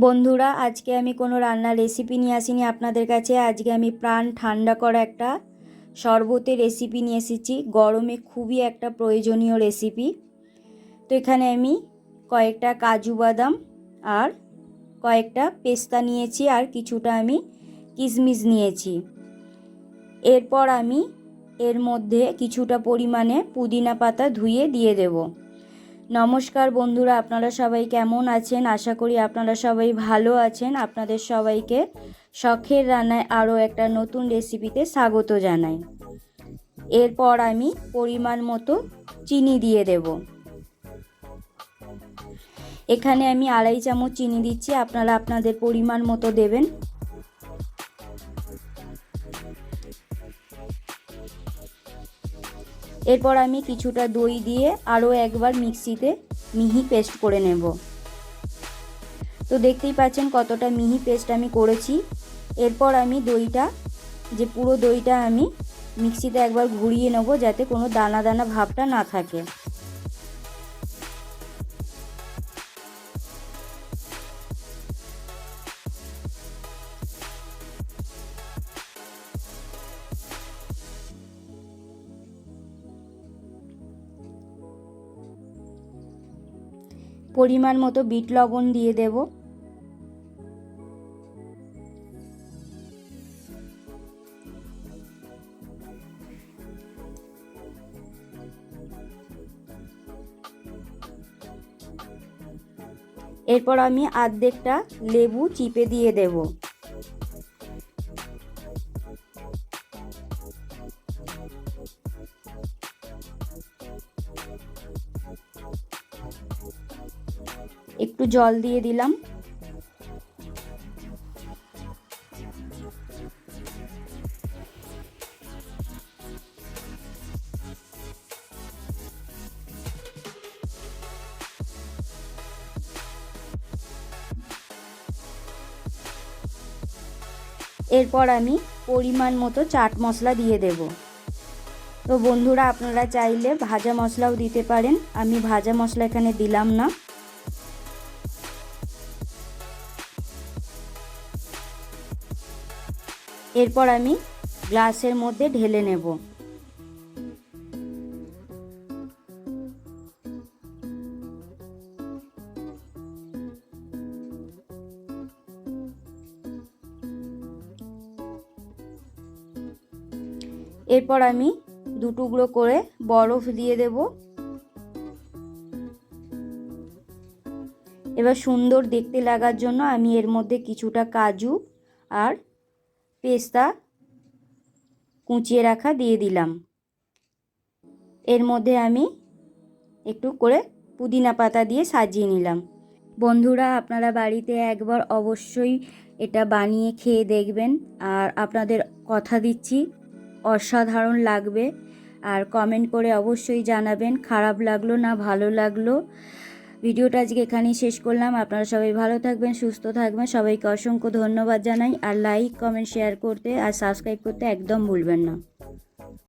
বন্ধুরা, আজকে আমি কোনো রান্নার রেসিপি নিয়ে আসিনি আপনাদের কাছে। আজকে আমি প্রাণ ঠান্ডা করা একটা শরবতের রেসিপি নিয়ে এসেছি। গরমে খুবই একটা প্রয়োজনীয় রেসিপি তো এখানে আমি কয়েকটা কাজু বাদাম আর কয়েকটা পেস্তা নিয়েছি আর কিছুটা আমি কিশমিশ নিয়েছি। এরপর আমি এর মধ্যে কিছুটা পরিমাণে পুদিনা পাতা ধুয়ে দিয়ে দেবো। নমস্কার বন্ধুরা, আপনারা সবাই কেমন আছেন? আশা করি আপনারা সবাই ভালো আছেন। আপনাদের সবাইকে শখের রান্নায় আরও একটা নতুন রেসিপিতে স্বাগত জানাই। এরপর আমি পরিমাণ মতো চিনি দিয়ে দেব। এখানে আমি আড়াই চামচ চিনি দিচ্ছি। আপনারা আপনাদের পরিমাণ মতো দেবেন। এরপর আমি কিছুটা দই দিয়ে আরও একবার মিক্সিতে মিহি পেস্ট করে নেব। তো দেখতেই পাচ্ছেন কতটা মিহি পেস্ট আমি করেছি। এরপর আমি দইটা, যে পুরো দইটা আমি মিক্সিতে একবার ঘুরিয়ে নেব যাতে কোনো দানা দানা ভাবটা না থাকে। পরিমাণ মতো বিট লবণ দিয়ে দেব। এরপর আমি আর্ধেকটা লেবু চিপে দিয়ে দেব। একটু জল দিয়ে দিলাম। এরপর আমি পরিমাণ মতো চাট মশলা দিয়ে দেব। তো বন্ধুরা, আপনারা চাইলে ভাজা মশলাও দিতে পারেন। আমি ভাজা মশলা এখানে দিলাম না। এরপর আমি গ্লাসের মধ্যে ঢেলে নেব। এরপর আমি দু টুকরো করে বরফ দিয়ে দেব। এবার সুন্দর দেখতে লাগার জন্য আমি এর মধ্যে কিছুটা কাজু আর পেস্তা কুচিয়ে রাখা দিয়ে দিলাম। এর মধ্যে আমি একটু করে পুদিনা পাতা দিয়ে সাজিয়ে নিলাম। বন্ধুরা, আপনারা বাড়িতে একবার অবশ্যই এটা বানিয়ে খেয়ে দেখবেন। আর আপনাদের কথা দিচ্ছি, অসাধারণ লাগবে। আর কমেন্ট করে অবশ্যই জানাবেন, খারাপ লাগল না, ভালো লাগল। ভিডিওটা আজকে এখানেই শেষ করলাম। আপনারা সবাই ভালো থাকবেন, সুস্থ থাকবেন। সবাইকে অসংখ্য ধন্যবাদ জানাই। আর লাইক কমেন্ট শেয়ার করতে আর সাবস্ক্রাইব করতে একদম ভুলবেন না।